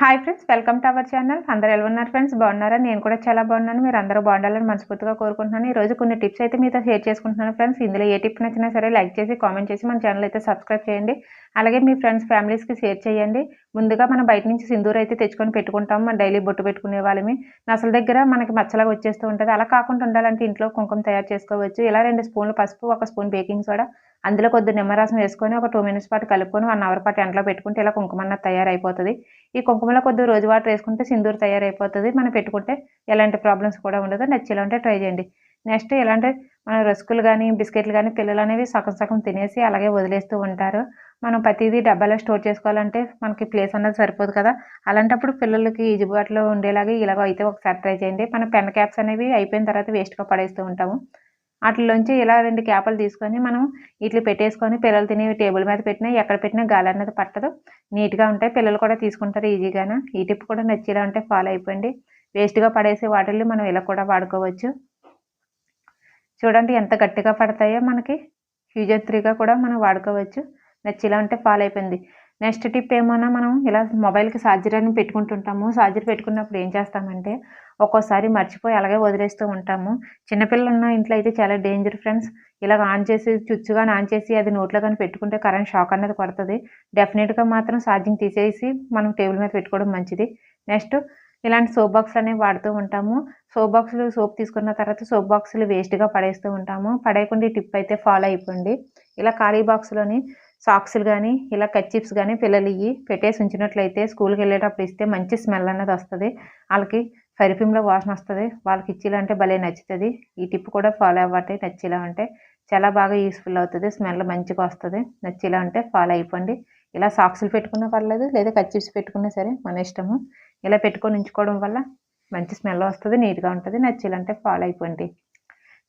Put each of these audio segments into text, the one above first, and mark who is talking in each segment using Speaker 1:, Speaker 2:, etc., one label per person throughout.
Speaker 1: Hi friends welcome to our channel అందరూ ఎలా ఉన్నారు ఫ్రెండ్స్ బాగున్నారా? నేను కూడా చాలా బాగున్నాను. మీరు అందరూ బాగుండాలని మనస్ఫూర్తిగా కోరుకుంటున్నాను. ఈ రోజు కొన్ని టిప్స్ అయితే మీతో షేర్ చేసుకుంటున్నాను ఫ్రెండ్స్ ఇందులో ఏ టిప్ నచ్చినా సరే లైక్ చేసి కామెంట్ చేసి మన ఛానల్ అయితే సబ్స్క్రైబ్ చేయండి. అలాగే మీ ఫ్రెండ్స్ ఫ్యామిలీస్కి షేర్ చేయండి. ముందుగా మనం బయట నుంచి సింధూర్ అయితే తెచ్చుకొని పెట్టుకుంటాం. మన డైలీ బొట్టు పెట్టుకునే వాళ్ళమి. నసల దగ్గర మనకి మచ్చలాగా వచ్చేస్తూ ఉంటుంది. అలా కాకుండా ఉండాలంటే ఇంట్లో కుంకుమ తయారు చేసుకోవచ్చు. ఇలా రెండు స్పూన్లు పసుపు ఒక స్పూన్ బేకింగ్ సోడా అందులో కొద్ది నిమ్మరసం వేసుకొని ఒక టూ మినిట్స్ పాటు కలుపుకొని వన్ అవర్ పాటు ఎండలో పెట్టుకుంటే ఇలా కుంకుమన్న తయారైపోతుంది. ఈ కుంకుమలో కొద్ది రోజు వాటర్ వేసుకుంటే సింధూరు తయారైపోతుంది. మనం పెట్టుకుంటే ఎలాంటి ప్రాబ్లమ్స్ కూడా ఉండదు. నచ్చేలా ఉంటే ట్రై చేయండి. నెక్స్ట్ ఇలాంటి మన రస్కులు కానీ బిస్కెట్లు కానీ పిల్లలు అనేవి సగం సగం తినేసి అలాగే వదిలేస్తూ ఉంటారు. మనం ప్రతిదీ డబ్బాలో స్టోర్ చేసుకోవాలంటే మనకి ప్లేస్ అన్నది సరిపోదు కదా. అలాంటప్పుడు పిల్లలకి ఈజీబాట్లో ఉండేలాగా ఇలాగ అయితే ఒకసారి ట్రై చేయండి. మన పెన్ క్యాప్స్ అనేవి అయిపోయిన తర్వాత వేస్ట్గా పడేస్తూ ఉంటాము. వాటిలోంచి ఇలా రెండు క్యాపులు తీసుకొని మనం ఇట్లా పెట్టేసుకొని పిల్లలు తినే టేబుల్ మీద పెట్టినా ఎక్కడ పెట్టినా గాలి అనేది పట్టదు. నీట్గా ఉంటాయి. పిల్లలు కూడా తీసుకుంటారు ఈజీగా ఈ టిప్ కూడా నచ్చేలా ఉంటే ఫాలో అయిపోయింది వేస్ట్గా పడేసే వాటిల్ని మనం ఇలా కూడా వాడుకోవచ్చు. చూడండి ఎంత గట్టిగా పడతాయో మనకి. ఫ్యూజర్ త్రీగా కూడా మనం వాడుకోవచ్చు. నచ్చేలా ఉంటే ఫాలో అయిపోయింది నెక్స్ట్ టిప్ ఏమన్నా మనం ఇలా మొబైల్కి ఛార్జర్ అని పెట్టుకుంటుంటాము. ఛార్జర్ పెట్టుకున్నప్పుడు ఏం చేస్తామంటే ఒక్కోసారి మర్చిపోయి అలాగే వదిలేస్తూ ఉంటాము. చిన్నపిల్లలు ఉన్న ఇంట్లో అయితే చాలా డేంజర్ ఫ్రెండ్స్. ఇలా ఆన్ చేసి చుచ్చుగా ఆన్ చేసి అది నోట్లో కానీ పెట్టుకుంటే కరెంట్ షాక్ అనేది కొడుతుంది. డెఫినెట్గా మాత్రం ఛార్జింగ్ తీసేసి మనం టేబుల్ మీద పెట్టుకోవడం మంచిది. నెక్స్ట్ ఇలాంటి సోప్ బాక్స్ అనేవి వాడుతూ ఉంటాము. సోప్ బాక్సులు సోప్ తీసుకున్న తర్వాత సోప్ బాక్సులు వేస్ట్గా పడేస్తూ ఉంటాము. పడేయకుండా టిప్ అయితే ఫాలో అయిపోండి. ఇలా ఖాళీ బాక్స్లోని సాక్స్లు కానీ ఇలా కచ్చిప్స్ కానీ పిల్లలు ఇవి పెట్టేసి ఉంచినట్లయితే స్కూల్కి వెళ్ళేటప్పుడు ఇస్తే మంచి స్మెల్ అనేది వస్తుంది. వాళ్ళకి పరిఫ్యూమ్లో వాసన వస్తుంది. వాళ్ళకి ఇచ్చేలాంటే భలే నచ్చుతుంది. ఈ టిప్ కూడా ఫాలో అవ్వండి. నచ్చేలా ఉంటే చాలా బాగా యూస్ఫుల్ అవుతుంది. స్మెల్ మంచిగా వస్తుంది. నచ్చేలా ఉంటే ఫాలో అయిపోండి. ఇలా సాక్స్లు పెట్టుకున్నా పర్లేదు లేదా కచ్చిప్స్ పెట్టుకున్నా సరే మన ఇష్టము. ఇలా పెట్టుకొని ఉంచుకోవడం వల్ల మంచి స్మెల్ వస్తుంది నీట్గా ఉంటుంది. నచ్చేలాంటే ఫాలో అయిపోండి.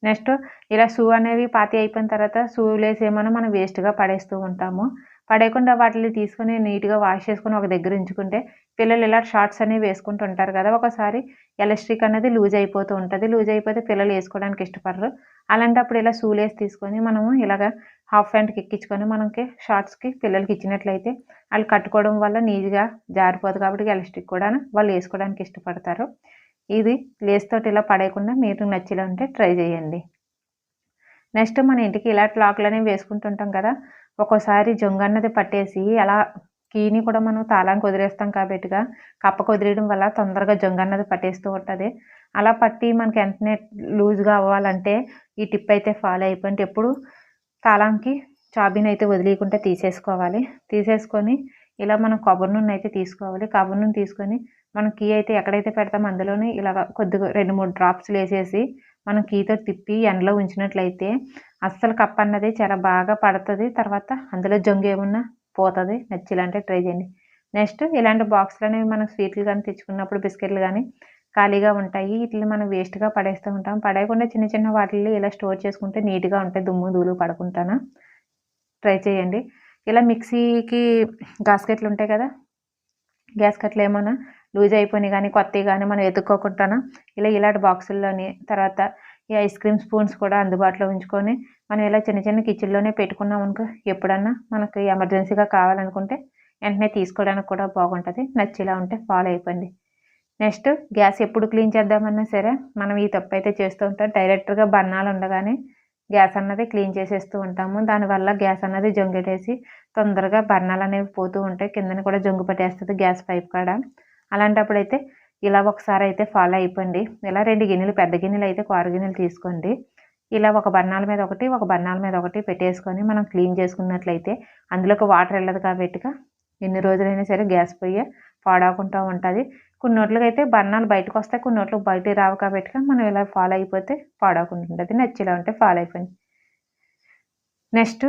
Speaker 1: నెక్స్ట్ ఇలా షూ అనేవి పాతి అయిపోయిన తర్వాత షూ లేసేమన్నా ఏమైనా మనం వేస్ట్గా పడేస్తూ ఉంటాము. పడేయకుండా వాటిని తీసుకొని నీట్గా వాష్ చేసుకొని ఒక దగ్గర ఉంచుకుంటే పిల్లలు ఇలా షార్ట్స్ అనేవి వేసుకుంటూ ఉంటారు కదా ఒకసారి ఎలక్ట్రిక్ అనేది లూజ్ అయిపోతూ ఉంటుంది. లూజ్ అయిపోతే పిల్లలు వేసుకోవడానికి ఇష్టపడరు. అలాంటప్పుడు ఇలా షూలేసి తీసుకొని మనము ఇలాగ హాఫ్ ప్యాంట్కి ఎక్కించుకొని మనకి షార్ట్స్కి పిల్లలకి ఇచ్చినట్లయితే వాళ్ళు కట్టుకోవడం వల్ల నీట్గా జారిపోదు కాబట్టి ఎలక్ట్రిక్ కూడా వాళ్ళు వేసుకోవడానికి ఇష్టపడతారు. ఇది లేస్తోటి ఇలా పడేయకుండా మీరు నచ్చేలా ఉంటే ట్రై చేయండి. నెక్స్ట్ మన ఇంటికి ఇలా లాక్లు వేసుకుంటుంటాం కదా ఒక్కోసారి జొంగన్నది పట్టేసి అలా కీని కూడా మనం తాళానికి వదిలేస్తాం కాబట్టిగా కప్పకు వదిలేయడం వల్ల తొందరగా జొంగన్నది పట్టేస్తూ ఉంటుంది. అలా పట్టి మనకి వెంటనే లూజ్గా అవ్వాలంటే ఈ టిప్ అయితే ఫాలో అయిపోయింటే ఎప్పుడు తాళానికి చాబీని అయితే వదిలేయకుండా తీసేసుకోవాలి. తీసేసుకొని ఇలా మనం కొబ్బరి నూనె అయితే తీసుకోవాలి. కొబ్బరి నూనె తీసుకొని మనం కీ అయితే ఎక్కడైతే పెడతామో అందులోనే ఇలా కొద్దిగా రెండు మూడు డ్రాప్స్ వేసేసి మనం కీతో తిప్పి ఎండలో ఉంచినట్లయితే అస్సలు కప్ప అన్నది చాలా బాగా పడుతుంది. తర్వాత అందులో జొంగు ఏమన్నా పోతుంది. నచ్చిలాంటి ట్రై చేయండి. నెక్స్ట్ ఇలాంటి బాక్స్లు అనేవి మనం స్వీట్లు కానీ తెచ్చుకున్నప్పుడు బిస్కెట్లు కానీ ఖాళీగా ఉంటాయి. వీటిని మనం వేస్ట్గా పడేస్తూ ఉంటాం. పడేయకుండా చిన్న చిన్న వాటిల్లో ఇలా స్టోర్ చేసుకుంటే నీట్గా ఉంటాయి. దుమ్ము దూలు పడుకుంటాను ట్రై చేయండి. ఇలా మిక్సీకి గాస్కెట్లు ఉంటాయి కదా? గ్యాస్ కట్లు ఏమైనా లూజ్ అయిపోయినాయి కానీ కొత్తవి కానీ మనం ఎత్తుక్కోకుండా ఇలా ఇలాంటి బాక్సుల్లోని తర్వాత ఈ ఐస్ క్రీమ్ స్పూన్స్ కూడా అందుబాటులో ఉంచుకొని మనం ఇలా చిన్న చిన్న కిచెన్లోనే పెట్టుకున్నాం అనుకో ఎప్పుడన్నా మనకు ఎమర్జెన్సీగా కావాలనుకుంటే వెంటనే తీసుకోవడానికి కూడా బాగుంటుంది. నచ్చేలా ఉంటే ఫాలో అయిపోయింది నెక్స్ట్ గ్యాస్ ఎప్పుడు క్లీన్ చేద్దామన్నా సరే మనం ఈ తప్పు అయితే చేస్తూ ఉంటాం. డైరెక్ట్గా బన్నాలు ఉండగానే గ్యాస్ అన్నది క్లీన్ చేసేస్తూ ఉంటాము. దానివల్ల గ్యాస్ అన్నది జొంగెటేసి తొందరగా బర్ణాలు అనేవి పోతూ ఉంటాయి. కిందని కూడా జొంగు పట్టేస్తుంది గ్యాస్ పైప్ కాడ. అలాంటప్పుడు అయితే ఇలా ఒకసారి అయితే ఫాలో అయిపోండి. ఇలా రెండు గిన్నెలు పెద్ద గిన్నెలు అయితే కారు గిన్నెలు తీసుకోండి. ఇలా ఒక బర్ణాల మీద ఒకటి ఒక బర్ణాల మీద ఒకటి పెట్టేసుకొని మనం క్లీన్ చేసుకున్నట్లయితే అందులోకి వాటర్ వెళ్ళదు కాబట్టిగా ఎన్ని రోజులైనా సరే గ్యాస్ పొయ్యి పాడవకుండా ఉంటుంది. కొన్ని నోట్లకి అయితే బర్ణాలు బయటకు వస్తాయి కొన్ని నోట్లకు బయట రావు కాబట్టి మనం ఇలా ఫాలో అయిపోతే పాడవకుండా ఉంటుంది. నచ్చేలా ఉంటే ఫాలో అయిపోయింది నెక్స్ట్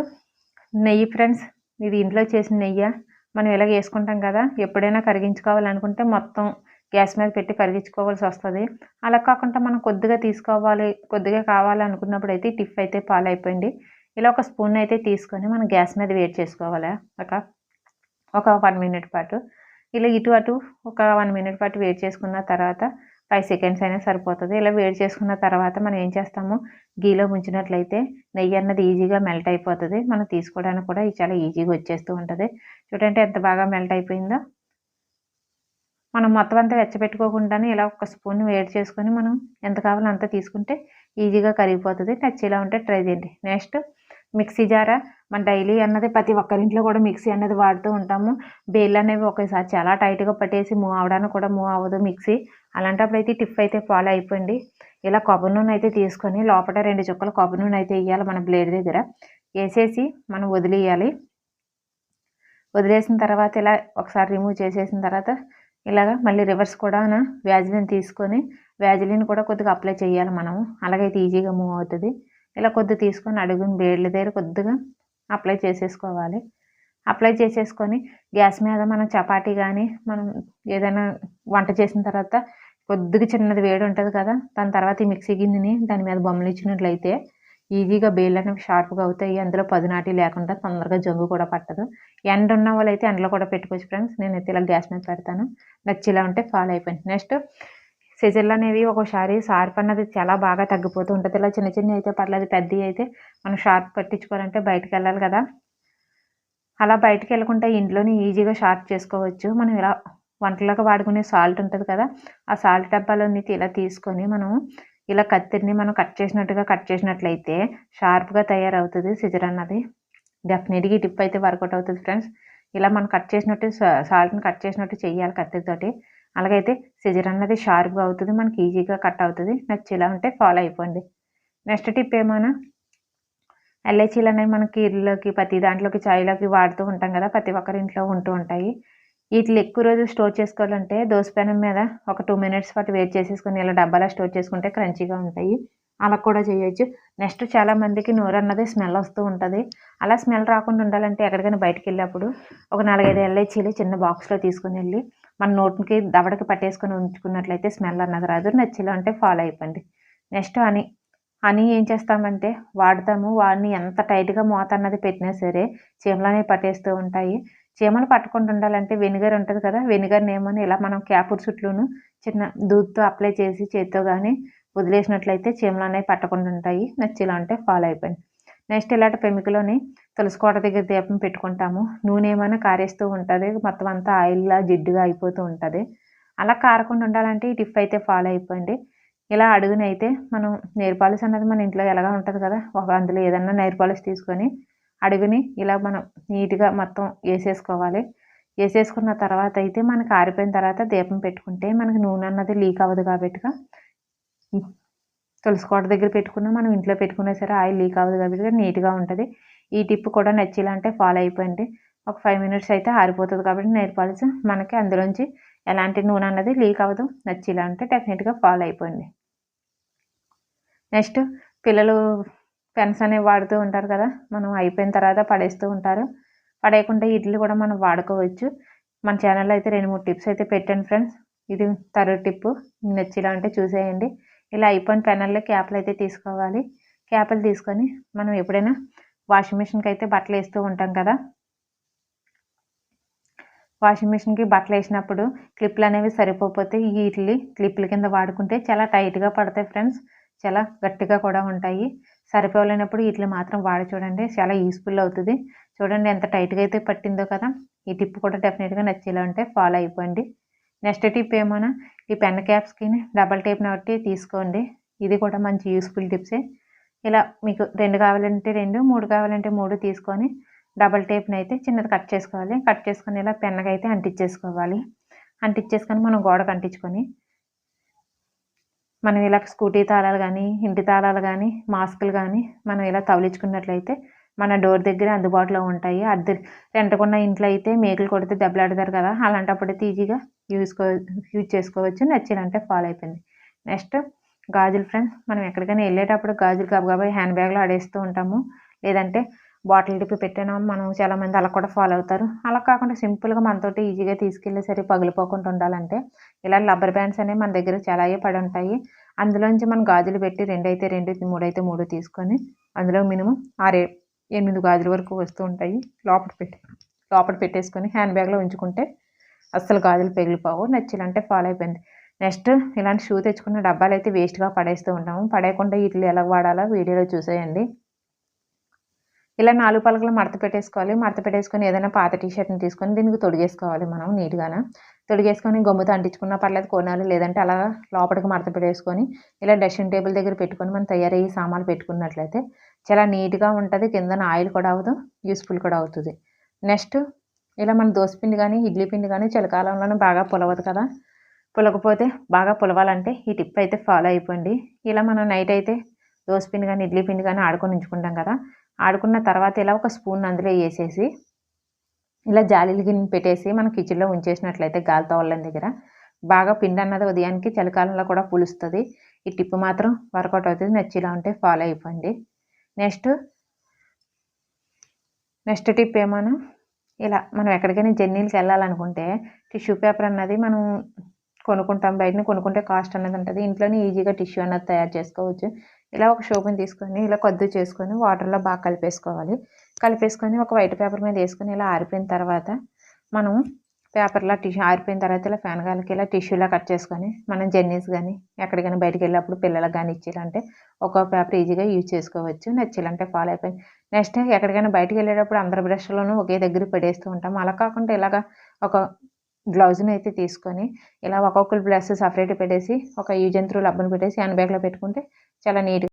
Speaker 1: నెయ్యి ఫ్రెండ్స్ ఇది ఇంట్లో చేసిన నెయ్యి? మనం ఇలాగ వేసుకుంటాం కదా ఎప్పుడైనా కరిగించుకోవాలనుకుంటే మొత్తం గ్యాస్ మీద పెట్టి కరిగించుకోవాల్సి వస్తుంది. అలా కాకుండా మనం కొద్దిగా తీసుకోవాలి కొద్దిగా కావాలనుకున్నప్పుడు అయితే టిఫ్ అయితే పాలైపోయింది. ఇలా ఒక స్పూన్ అయితే తీసుకొని మనం గ్యాస్ మీద వేడి చేసుకోవాలి ఒక ఒక వన్ మినిట్ పాటు. ఇలా ఇటు అటు ఒక వన్ మినిట్ పాటు వేడి చేసుకున్న తర్వాత ఫైవ్ సెకండ్స్ అయినా సరిపోతుంది. ఇలా వేడి చేసుకున్న తర్వాత మనం ఏం చేస్తాము? గీలో ముంచినట్లయితే నెయ్యి అన్నది ఈజీగా మెల్ట్ అయిపోతుంది. మనం తీసుకోవడానికి కూడా చాలా ఈజీగా వచ్చేస్తూ ఉంటుంది. చూడండి ఎంత బాగా మెల్ట్ అయిపోయిందో. మనం మొత్తం అంతా వెచ్చపెట్టుకోకుండానే ఇలా ఒక స్పూన్ వేడి చేసుకొని మనం ఎంత కావాలో అంత తీసుకుంటే ఈజీగా కరిగిపోతుంది. నచ్చేలా ఉంటే ట్రై చేయండి. Next mixie Zara. మన డైలీ అన్నది ప్రతి ఒక్కరింట్లో కూడా మిక్సీ అన్నది వాడుతూ ఉంటాము. బేళ్ళు అనేవి ఒకేసారి చాలా టైట్గా పట్టేసి మూవ్ అవడానికి కూడా మూవ్ అవ్వదు మిక్సీ. అలాంటప్పుడు అయితే టిప్ అయితే ఫాలో అయిపోయింది ఇలా కొబ్బరి నూనె అయితే తీసుకొని లోపల రెండు చుక్కలు కొబ్బరి నూనె అయితే వేయాలి మన బ్లేడ్ దగ్గర. వేసేసి మనం వదిలేయాలి. వదిలేసిన తర్వాత ఇలా ఒకసారి రిమూవ్ చేసేసిన తర్వాత ఇలాగ మళ్ళీ రివర్స్ కూడా వ్యాజిలిన్ తీసుకొని వ్యాజిలిన్ కూడా కొద్దిగా అప్లై చేయాలి మనము. అలాగైతే ఈజీగా మూవ్ అవుతుంది. ఇలా కొద్దిగా తీసుకొని అడుగుని బ్లేడ్ల దగ్గర కొద్దిగా అప్లై చేసేసుకోవాలి. అప్లై చేసేసుకొని గ్యాస్ మీద మనం చపాతీ కానీ మనం ఏదైనా వంట చేసిన తర్వాత కొద్దిగా చిన్నది వేడి ఉంటుంది కదా దాని తర్వాత ఈ మిక్సీ గిన్నెని దాని మీద బొమ్మలు ఇచ్చినట్లయితే ఈజీగా బేళ్ళు అనేవి షార్ప్గా అవుతాయి అందులో పదునాటి లేకుండా తొందరగా జంగు కూడా పట్టదు. ఎండ ఉన్న వాళ్ళైతే ఎండలో కూడా పెట్టుకోవచ్చు ఫ్రెండ్స్ నేను అయితే ఇలా గ్యాస్ మీద పెడతాను. నచ్చిలా ఉంటే ఫాలో అయిపోయింది నెక్స్ట్ సిజర్లు అనేవి ఒకసారి షార్ప్ అన్నది చాలా బాగా తగ్గిపోతూ ఉంటుంది. ఇలా చిన్న చిన్న అయితే పర్లేదు పెద్దవి అయితే మనం షార్ప్ పట్టించుకోవాలంటే బయటకు వెళ్ళాలి కదా. అలా బయటకు వెళ్ళకుండా ఇంట్లోనే ఈజీగా షార్ప్ చేసుకోవచ్చు. మనం ఇలా వంటలకు వాడుకునే సాల్ట్ ఉంటుంది కదా ఆ సాల్ట్ డబ్బాలోని ఇలా తీసుకొని మనం ఇలా కత్తిరిని మనం కట్ చేసినట్టుగా కట్ చేసినట్లయితే షార్ప్గా తయారవుతుంది సిజర్ అన్నది. డెఫినెట్గా ఈ టిప్ అయితే వర్కౌట్ అవుతుంది ఫ్రెండ్స్ ఇలా మనం కట్ చేసినట్టు సాల్ట్ని కట్ చేసినట్టు చేయాలి కత్తితోటి అలాగైతే సిజర్ అన్నది షార్ప్గా అవుతుంది మనకి ఈజీగా కట్ అవుతుంది. నచ్చేలా ఉంటే ఫాలో అయిపోండి. నెక్స్ట్ టిప్ ఏమైనా? ఎల్ఐచీలు అనేవి మనకి ఇల్లులోకి ప్రతి దాంట్లోకి చాయ్లోకి వాడుతూ ఉంటాం కదా ప్రతి ఒక్కరి ఇంట్లో ఉంటూ ఉంటాయి. వీటిని ఎక్కువ రోజులు స్టోర్ చేసుకోవాలంటే దోసపెనం మీద ఒక టూ మినిట్స్ పాటు వెయిట్ చేసేసుకొని ఇలా డబ్బాలో స్టోర్ చేసుకుంటే క్రంచీగా ఉంటాయి. అలా కూడా చేయొచ్చు. నెక్స్ట్ చాలా మందికి అన్నది స్మెల్ వస్తూ ఉంటుంది. అలా స్మెల్ రాకుండా ఉండాలంటే ఎక్కడికైనా బయటకు వెళ్ళినప్పుడు ఒక నాలుగైదు ఎల్ఐచీలు చిన్న బాక్స్లో తీసుకుని వెళ్ళి మన నోటికి దవడకి పట్టేసుకొని ఉంచుకున్నట్లయితే స్మెల్ అన్నది రాదు. నచ్చేలా అంటే ఫాలో అయిపోండి. Next honey. హనీ ఏం చేస్తామంటే వాడతాము. వాడిని ఎంత టైట్గా మూత అన్నది పెట్టినా సరే చీమలనే పట్టేస్తూ ఉంటాయి. చీమలు పట్టకుండా ఉండాలంటే వెనిగర్ ఉంటుంది కదా వెనిగర్ నేమని ఇలా మనం క్యాపూర్ చుట్లును చిన్న దూద్తో అప్లై చేసి చేత్తో కానీ వదిలేసినట్లయితే చీమలు అనేవి పట్టకుండా ఉంటాయి నచ్చేలా అంటే ఫాలో అయిపోయింది. నెక్స్ట్ ఇలాంటి పెమికలోని తులసికోట దగ్గర దీపం పెట్టుకుంటాము. నూనె ఏమైనా కారేస్తూ ఉంటుంది మొత్తం అంతా ఆయిల్లా జిడ్డుగా అయిపోతూ ఉంటుంది. అలా కారకుండా ఉండాలంటే ఈ టిప్ అయితే ఫాలో అయిపోయింది. ఇలా అడుగునైతే మనం నెయిర్ పాలిష్ అనేది మన ఇంట్లో ఎలాగా ఉంటుంది కదా ఒక అందులో ఏదన్నా నెయిర్ పాలిష్ తీసుకొని అడుగుని ఇలా మనం నీట్గా మొత్తం వేసేసుకోవాలి. వేసేసుకున్న తర్వాత అయితే మనకు ఆరిపోయిన తర్వాత దీపం పెట్టుకుంటే మనకి నూనె అన్నది లీక్ అవ్వదు కాబట్టి తులసికోట దగ్గర పెట్టుకున్నా మనం ఇంట్లో పెట్టుకున్నా సరే ఆయిల్ లీక్ అవ్వదు కాబట్టి నీట్గా ఉంటుంది. ఈ టిప్ కూడా నచ్చిలాంటే ఫాలో అయిపోయింది ఒక ఫైవ్ మినిట్స్ అయితే ఆరిపోతుంది కాబట్టి నేర్పాల్సి మనకి అందులోంచి ఎలాంటి నూనె అన్నది లీక్ అవ్వదు. నచ్చేలా అంటే డెఫినెట్గా ఫాలో అయిపోయింది నెక్స్ట్ పిల్లలు పెన్స్ అనేవి వాడుతూ ఉంటారు కదా మనం అయిపోయిన తర్వాత పడేస్తూ ఉంటారు. పడేయకుండా ఇడ్లీ కూడా మనం వాడుకోవచ్చు. మన ఛానల్లో అయితే రెండు మూడు టిప్స్ అయితే పెట్టండి ఫ్రెండ్స్ ఇది థర్డ్ టిప్ నచ్చిలా అంటే చూసేయండి. ఇలా అయిపోయిన పెనల్లో క్యాప్లు అయితే తీసుకోవాలి. క్యాప్లు తీసుకొని మనం ఎప్పుడైనా వాషింగ్ మిషన్కి అయితే బట్టలు వేస్తూ ఉంటాం కదా. వాషింగ్ మిషన్కి బట్టలు వేసినప్పుడు క్లిప్లు అనేవి సరిపోతే ఈ ఇడ్లీ క్లిప్ల కింద వాడుకుంటే చాలా టైట్గా పడతాయి ఫ్రెండ్స్ చాలా గట్టిగా కూడా ఉంటాయి. సరిపోలేనప్పుడు ఇట్లా మాత్రం వాడి చూడండి చాలా యూస్ఫుల్ అవుతుంది. చూడండి ఎంత టైట్గా అయితే పట్టిందో కదా ఈ టిప్ కూడా డెఫినెట్గా నచ్చేలా ఉంటే ఫాలో అయిపోండి. నెక్స్ట్ టిప్ ఏమైనా ఈ పెన్ క్యాప్స్కి డబల్ టేప్ నట్టి తీసుకోండి. ఇది కూడా మంచి యూస్ఫుల్ టిప్సే ఇలా మీకు రెండు కావాలంటే రెండు మూడు కావాలంటే మూడు తీసుకొని డబల్ టేప్ని అయితే చిన్నది కట్ చేసుకోవాలి. కట్ చేసుకొని ఇలా పెన్నగా అయితే అంటించేసుకోవాలి. అంటించేసుకొని మనం గోడకు అంటించుకొని మనం ఇలా స్కూటీ తాళాలు కానీ ఇంటి తాళాలు కానీ మాస్కులు కానీ మనం ఇలా తవలించుకున్నట్లయితే మన డోర్ దగ్గర అందుబాటులో ఉంటాయి. అద్దె రెంటకున్న ఇంట్లో అయితే మేకులు కొడితే దెబ్బలాడతారు కదా అలాంటప్పుడు అయితే ఈజీగా యూస్కో యూజ్ చేసుకోవచ్చు. నచ్చినంటే ఫాలో అయిపోయింది నెక్స్ట్ గాజులు ఫ్రెండ్స్ మనం ఎక్కడికైనా వెళ్ళేటప్పుడు గాజులు గబగబా హ్యాండ్ బ్యాగ్లో ఆడేస్తూ ఉంటాము. లేదంటే బాటిల్ టిప్పి పెట్టినా. మనం చాలామంది అలా కూడా ఫాలో అవుతారు. అలా కాకుండా సింపుల్గా మనతోటి ఈజీగా తీసుకెళ్ళి సరే పగిలిపోకుండా ఉండాలంటే ఇలా రబ్బర్ బ్యాండ్స్ అనేవి మన దగ్గర చాలా పడి ఉంటాయి. అందులోంచి మనం గాజులు పెట్టి రెండు అయితే రెండు మూడు అయితే మూడు తీసుకొని అందులో మినిమం ఆరే ఎనిమిది గాజుల వరకు వస్తూ ఉంటాయి. లోపల పెట్టి లోపల పెట్టేసుకొని హ్యాండ్ బ్యాగ్లో ఉంచుకుంటే అస్సలు గాజులు పెగిలిపోవు. నచ్చిలంటే ఫాలో అయిపోయింది. నెక్స్ట్ ఇలాంటి షూ తెచ్చుకున్న డబ్బాలు అయితే వేస్ట్గా పడేస్తూ ఉంటాము. పడేయకుండా వీటిని ఎలా వాడాలో వీడియోలో చూసేయండి. ఇలా నాలుగు పలకలు మడత పెట్టేసుకోవాలి. మడత పెట్టేసుకొని ఏదైనా పాత టీషర్ట్ని తీసుకొని దీనికి తొడిగేసుకోవాలి మనం నీట్గాన. తొడిగేసుకొని గమ్ముతో అంటించుకున్న పర్లేదు కొనాలి. లేదంటే అలా లోపలికి మడత పెట్టేసుకొని ఇలా డస్టింగ్ టేబుల్ దగ్గర పెట్టుకొని మనం తయారయ్యి సామాన్లు పెట్టుకున్నట్లయితే చాలా నీట్గా ఉంటుంది. కిందన ఆయిల్ కూడా అవ్వదు. యూస్ఫుల్ కూడా అవుతుంది. నెక్స్ట్ ఇలా మన దోసపిండి కానీ ఇడ్లీ పిండి కానీ చలికాలంలోనే బాగా పులవదు కదా. పులకపోతే బాగా పులవాలంటే ఈ టిప్ అయితే ఫాలో అయిపోండి. ఇలా మనం నైట్ అయితే దోసపిండి కానీ ఇడ్లీ పిండి కానీ ఆడుకొని ఉంచుకుంటాం కదా. ఆడుకున్న తర్వాత ఇలా ఒక స్పూన్ అందులో వేసేసి ఇలా జాలీలు గిన్నె పెట్టేసి మనం కిచెన్లో ఉంచేసినట్లయితే గాలి తోవలం దగ్గర. బాగా పిండి అన్నది ఉదయానికి చలికాలంలో కూడా పులుస్తుంది. ఈ టిప్ మాత్రం వర్కౌట్ అవుతుంది. నచ్చిలా ఉంటే ఫాలో అయిపోండి. నెక్స్ట్ నెక్స్ట్ టిప్ ఏమన్నా ఇలా మనం ఎక్కడికైనా జర్నీలకు వెళ్ళాలనుకుంటే టిష్యూ పేపర్ అన్నది మనం కొనుక్కుంటాం. బయటని కొనుక్కుంటే కాస్ట్ అన్నది ఉంటుంది. ఇంట్లోనే ఈజీగా టిష్యూ అన్నది తయారు చేసుకోవచ్చు. ఇలా ఒక షోపుని తీసుకొని ఇలా కొద్దు చేసుకొని వాటర్లో బాగా కలిపేసుకోవాలి. కలిపేసుకొని ఒక వైట్ పేపర్ మీద వేసుకొని ఇలా ఆరిపోయిన తర్వాత మనం పేపర్లో టిష్యూ ఆరిపోయిన తర్వాత ఇలా ఫ్యాన్ గాలికి ఇలా టిష్యూలా కట్ చేసుకొని మనం జర్నీస్ కానీ ఎక్కడికైనా బయటికి వెళ్ళినప్పుడు పిల్లలకు కానీ ఇచ్చేయాలంటే ఒక పేపర్ ఈజీగా యూజ్ చేసుకోవచ్చు. నచ్చాలంటే ఫాలో అయిపోయింది నెక్స్ట్ ఎక్కడికైనా బయటికి వెళ్ళేటప్పుడు అందరి బ్రష్లోనూ ఒకే దగ్గర పడేస్తూ ఉంటాం. అలా కాకుండా ఇలాగ ఒక గ్లౌజ్ని అయితే తీసుకొని ఇలా ఒక్కొక్కరు బ్లస్ సపరేట్ పెట్టేసి ఒక యూజెంత్రు త్రూ లబ్బను పెట్టేసి హ్యాండ్ బ్యాగ్లో పెట్టుకుంటే చాలా నీట్గా